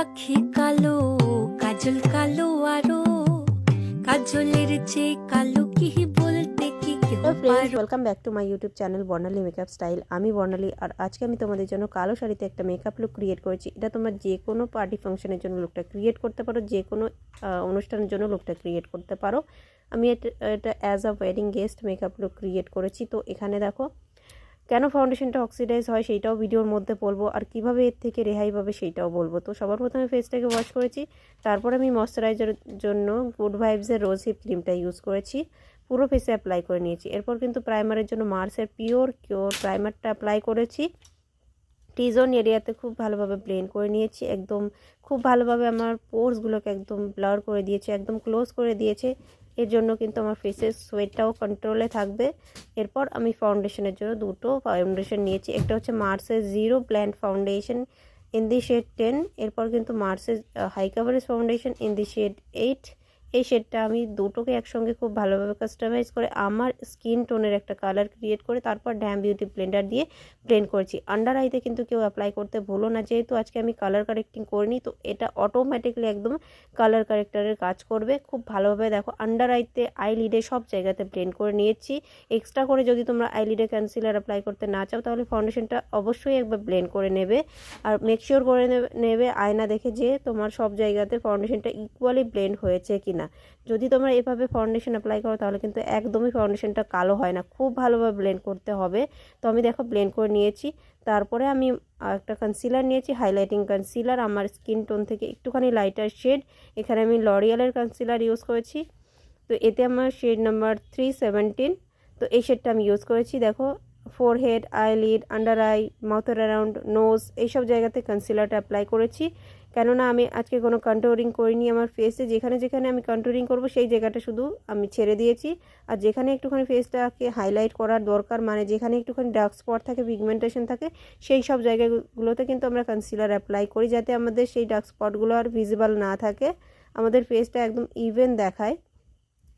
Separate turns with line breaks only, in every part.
আখি কালো কাজল কালো আরও। কাজলের চেয়ে কালো কি বলতে কি
hello friends welcome back to my YouTube channel Barnali makeup style আমি বর্ণালী আর আজকে আমি তোমাদের জন্য কালো শাড়িতে একটা মেকআপ লুক ক্রিয়েট করেছি। এটা তোমরা যে কোনো পার্টি ফাংশনের জন্য লুকটা ক্রিয়েট করতে পারো যে কোনো অনুষ্ঠানের জন্য লুকটা ক্রিয়েট করতে পারো। আমি এটা এটা as a wedding guest makeup look create করেছি। তো এখানে দেখো কেন ফাউন্ডেশনটা অক্সিডাইজ হয় সেইটাও ভিডিওর মধ্যে বলব, আর কীভাবে এর থেকে রেহাই পাবে সেইটাও বলব। তো সবার প্রথমে ফেসটাকে ওয়াশ করেছি, তারপর আমি ময়শ্চারাইজারের জন্য গুড ভাইবসের রোজ হিপ ক্রিমটা ইউজ করেছি, পুরো ফেসে অ্যাপ্লাই করে নিয়েছি। এরপর কিন্তু প্রাইমারের জন্য মার্সের পিওর কিওর প্রাইমারটা অ্যাপ্লাই করেছি। টিজোন এরিয়াতে খুব ভালোভাবে ব্লেন্ড করে নিয়েছি, একদম খুব ভালোভাবে আমার পোর্সগুলোকে একদম ব্লার করে দিয়েছে, একদম ক্লোজ করে দিয়েছে। এর জন্য কিন্তু আমার ফেসের সোয়েটটাও কন্ট্রোলে থাকবে। এরপর আমি ফাউন্ডেশনের জন্য দুটো ফাউন্ডেশন নিয়েছি। একটা হচ্ছে মার্সের zero blend foundation in the shade ten এরপর কিন্তু মার্সের high coverage foundation in the shade eight এই শেডটা আমি দুটোকে একসঙ্গে খুব ভালোভাবে কাস্টমাইজ করে আমার স্কিন টোনের একটা কালার ক্রিয়েট করে তারপর ড্যাম বিউটি ব্লেন্ডার দিয়ে ব্লেন্ড করেছি। আন্ডার আইতে কিন্তু কেউ অ্যাপ্লাই করতে ভুলো না, যেহেতু আজকে আমি কালার কারেক্টিং করিনি, তো এটা অটোমেটিকলি একদম কালার কারেক্টারের কাজ করবে। খুব ভালোভাবে দেখো আন্ডার আইতে আই লিডে সব জায়গাতে ব্লেন্ড করে নিয়েছি। এক্সট্রা করে যদি তোমরা আই লিডে কনসিলার অ্যাপ্লাই করতে না চাও, তাহলে ফাউন্ডেশনটা অবশ্যই একবার ব্লেন্ড করে নেবে। আর মেকশিওর করে নেবে- আয়না দেখে যে তোমার সব জায়গাতে ফাউন্ডেশনটা ইকুয়ালি ব্লেন্ড হয়েছে কি না। যদি তোমরা এভাবে ফাউন্ডেশন অ্যাপ্লাই করো, তাহলে কিন্তু একদমই ফাউন্ডেশনটা কালো হয় না। খুব ভালোভাবে ব্লেন্ড করতে হবে। তো আমি দেখো ব্লেন্ড করে নিয়েছি। তারপরে আমি একটা কনসিলার নিয়েছি হাইলাইটিং কনসিলার আমার স্কিন টোন থেকে একটুখানি লাইটার শেড এখানে আমি লরিয়ালের কনসিলার ইউজ করেছি। তো এতে আমার শেড নাম্বার থ্রি সেভেন্টিন তো এই শেডটা আমি ইউজ করেছি। দেখো four forehead eyelid under eye মাউথের around nose এইসব জায়গাতে কনসিলারটা অ্যাপ্লাই করেছি। কেননা আমি আজকে কোনো কন্ট্রোলিং করিনি আমার ফেসে যেখানে যেখানে আমি কন্ট্রোলিং করব, সেই জায়গাটা শুধু আমি ছেড়ে দিয়েছি। আর যেখানে একটুখানি ফেসটাকে হাইলাইট করার দরকার মানে যেখানে একটুখানি ডার্ক স্পট থাকে পিগমেন্টেশন থাকে, সেই সব জায়গাগুলোতে কিন্তু আমরা কনসিলার অ্যাপ্লাই করি যাতে আমাদের সেই ডার্ক স্পটগুলো আর ভিজিবল না থাকে। আমাদের ফেসটা একদম ইভেন দেখায়।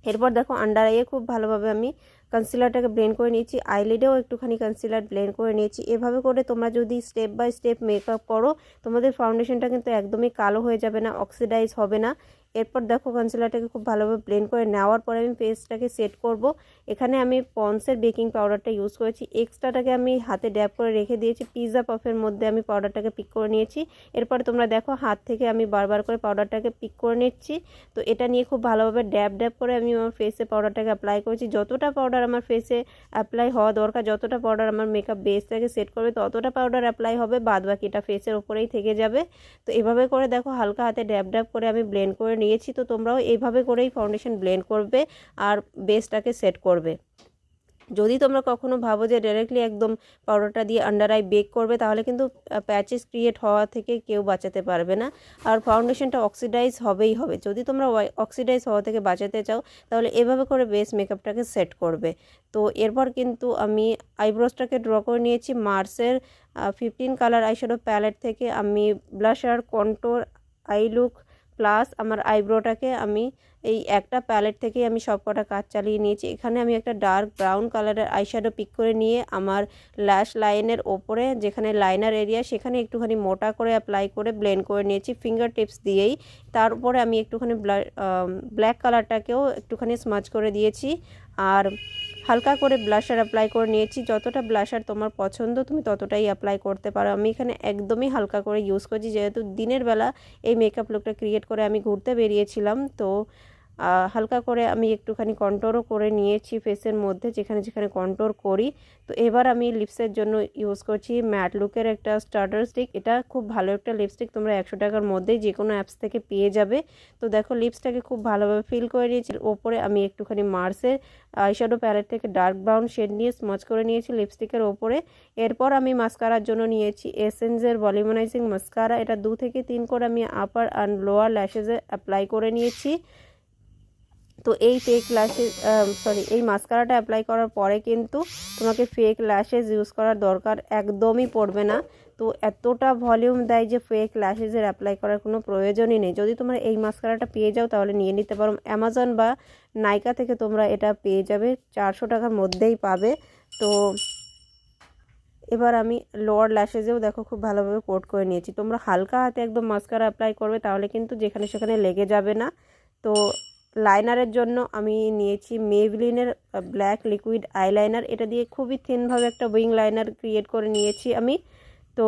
এরপর দেখো আন্ডার আইয়ে খুব ভালোভাবে আমি কনসিলারটাকে ব্লেন্ড করে নিয়েছি। আইলিডেও একটুখানি কনসিলার ব্লেন্ড করে নিয়েছি। এভাবে করে তোমরা যদি স্টেপ বাই স্টেপ মেকআপ করো, তোমাদের ফাউন্ডেশনটা কিন্তু একদমই কালো হয়ে যাবে না অক্সিডাইজ হবে না। এরপর দেখো কনসিলারটাকে খুব ভালোভাবে ব্লেন্ড করে নেওয়ার পরে আমি ফেসটাকে সেট করব। এখানে আমি পন্সের বেকিং পাউডারটা ইউজ করেছি। এক্সট্রাটাকে আমি হাতে ড্যাপ করে রেখে দিয়েছি। পিৎজা পাফের মধ্যে আমি পাউডারটাকে পিক করে নিয়েছি। এরপরে তোমরা দেখো হাত থেকে আমি বারবার করে পাউডারটাকে পিক করে নিচ্ছি। তো এটা নিয়ে খুব ভালোভাবে ড্যাপ ড্যাপ করে আমি আমার ফেসে পাউডারটাকে অ্যাপ্লাই করেছি। যতটা পাউডার আমার ফেসে অ্যাপ্লাই হওয়া দরকার। যতটা পাউডার আমার মেকআপ বেসটাকে সেট করবে, ততটা পাউডার অ্যাপ্লাই হবে বাদ বাকিটা ফেসের ওপরেই থেকে যাবে। তো এভাবে করে দেখো, হালকা হাতে ড্যাব ড্যাব করে আমি ব্লেন্ড করে নিয়েছি। তো তোমরাও এইভাবে করেই ফাউন্ডেশন ব্লেন্ড করবে আর বেসটাকে সেট করবে। যদি তোমরা কখনো ভাবো যে ডাইরেক্টলি একদম পাউডারটা দিয়ে আন্ডার আই বেক করবে, তাহলে কিন্তু প্যাচেস ক্রিয়েট হওয়া থেকে কেউ বাঁচাতে পারবে না। আর ফাউন্ডেশনটা অক্সিডাইজ হবেই হবে। যদি তোমরা অক্সিডাইজ হওয়া থেকে বাঁচাতে চাও, তাহলে এভাবে করে বেস মেকআপটাকে সেট করবে। তো এরপর কিন্তু আমি আইব্রোসটাকে ড্র করে নিয়েছি। মার্সের ফিফটিন কালার আইশ্যাডো প্যালেট থেকে আমি blusher contour eye look plus আমার আইব্রোটাকে আমি এই একটা প্যালেট থেকেই আমি সব কটা কাজ চালিয়ে নিয়েছি। এখানে আমি একটা ডার্ক ব্রাউন কালারের আইশ্যাডো পিক করে নিয়ে আমার ল্যাশ লাইনের ওপরে যেখানে লাইনার এরিয়া, সেখানে একটুখানি মোটা করে অ্যাপ্লাই করে ব্লেন্ড করে নিয়েছি ফিঙ্গার টিপস দিয়েই। তার উপরে আমি একটুখানি ব্ল্যাক কালারটাকেও একটুখানি স্মাচ করে দিয়েছি। আর হালকা করে ব্লাশার অ্যাপ্লাই করে নিয়েছি। যতটা ব্লাশার তোমার পছন্দ, তুমি ততটাই অ্যাপ্লাই করতে পারো। আমি এখানে একদমই হালকা করে ইউজ করছি, যেহেতু দিনের বেলা এই মেকআপ লুকটা ক্রিয়েট করে আমি ঘুরতে বেরিয়েছিলাম। তো হালকা করে আমি একটুখানি কন্ট্রোরও করে নিয়েছি ফেসের মধ্যে, যেখানে যেখানে কন্ট্রোর করি। তো এবার আমি লিপসের জন্য ইউজ করছি ম্যাট লুকের একটা স্টার্টার স্টিক এটা খুব ভালো একটা লিপস্টিক তোমরা একশো টাকার মধ্যেই যে কোনো অ্যাপস থেকে পেয়ে যাবে। তো দেখো লিপসটাকে খুব ভালোভাবে ফিল করে নিয়েছি। ওপরে আমি একটুখানি মার্সের আইশ্যাডো প্যালেট থেকে ডার্ক ব্রাউন শেড নিয়ে স্মচ করে নিয়েছি লিপস্টিকের ওপরে। এরপর আমি মাস্কারার জন্য নিয়েছি এসেন্সের ভলিউমানাইজিং মাস্কারা এটা দু থেকে তিন করে আমি আপার অ্যান্ড লোয়ার ল্যাশেসে অ্যাপ্লাই করে নিয়েছি। তো এই ফেক ল্যাশেস সরি এই মাস্কারাটা অ্যাপ্লাই করার পরে কিন্তু তোমাকে ফেক ল্যাশেস ইউজ করার দরকার একদমই পড়বে না। তো এতটা ভলিউম দেয় যে ফেক ল্যাশেসের অ্যাপ্লাই করার কোনো প্রয়োজনই নেই। যদি তোমরা এই মাস্কারাটা পেয়ে যাও তাহলে নিয়ে নিতে পারো। অ্যামাজন বা নাইকা থেকে তোমরা এটা পেয়ে যাবে, চারশো টাকার মধ্যেই পাবে। তো এবার আমি লোয়ার ল্যাশেজেও দেখো খুব ভালোভাবে কোট করে নিয়েছি। তোমরা হালকা হাতে একদম মাস্কারা অ্যাপ্লাই করবে তাহলে কিন্তু যেখানে সেখানে লেগে যাবে না। তো লাইনারের জন্য আমি নিয়েছি মেভলিনের ব্ল্যাক লিকুইড আইলাইনার এটা দিয়ে খুবই থিনভাবে একটা উইং লাইনার ক্রিয়েট করে নিয়েছি আমি। তো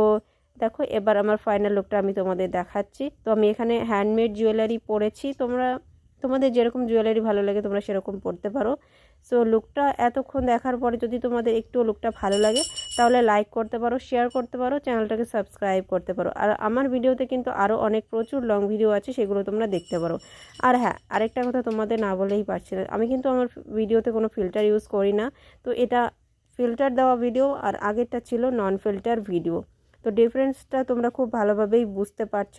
দেখো, এবার আমার ফাইনাল লুকটা আমি তোমাদের দেখাচ্ছি। তো আমি এখানে হ্যান্ডমেড জুয়েলারি পরেছি। তোমরা তোমাদের যেরকম জুয়েলারি ভালো লাগে, তোমরা সেরকম পরতে পারো। সো লুকটা এতক্ষণ দেখার পরে যদি তোমাদের একটু লুকটা ভালো লাগে, তাহলে লাইক করতে পারো শেয়ার করতে পারো চ্যানেলটাকে সাবস্ক্রাইব করতে পারো। আর আমার ভিডিওতে কিন্তু আরও অনেক প্রচুর লং ভিডিও আছে, সেগুলো তোমরা দেখতে পারো। আর হ্যাঁ আরেকটা কথা তোমাদের না বলেই পারছি না। আমি কিন্তু আমার ভিডিওতে কোনো ফিল্টার ইউজ করি না। তো এটা ফিল্টার দেওয়া ভিডিও আর আগেরটা ছিল নন ফিল্টার ভিডিও তো ডিফারেন্সটা তোমরা খুব ভালোভাবেই বুঝতে পারছ।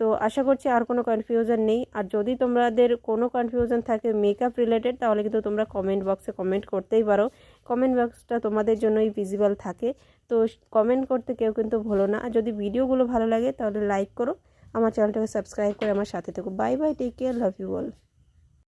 তো আশা করছি আর কোনো কনফিউশন নেই। আর যদি তোমাদের কোনো কনফিউশন থাকে মেকআপ রিলেটেড তাহলে কিন্তু তোমরা কমেন্ট বক্সে কমেন্ট করতেই পারো। কমেন্ট বক্সটা তোমাদের জন্যই ভিজিবল থাকে। তো কমেন্ট করতে কেউ কিন্তু ভুলো না। আর যদি ভিডিওগুলো ভালো লাগে, তাহলে লাইক করো। আমার চ্যানেলটাকে সাবস্ক্রাইব করে আমার সাথে থেকো। Bye bye take care love you all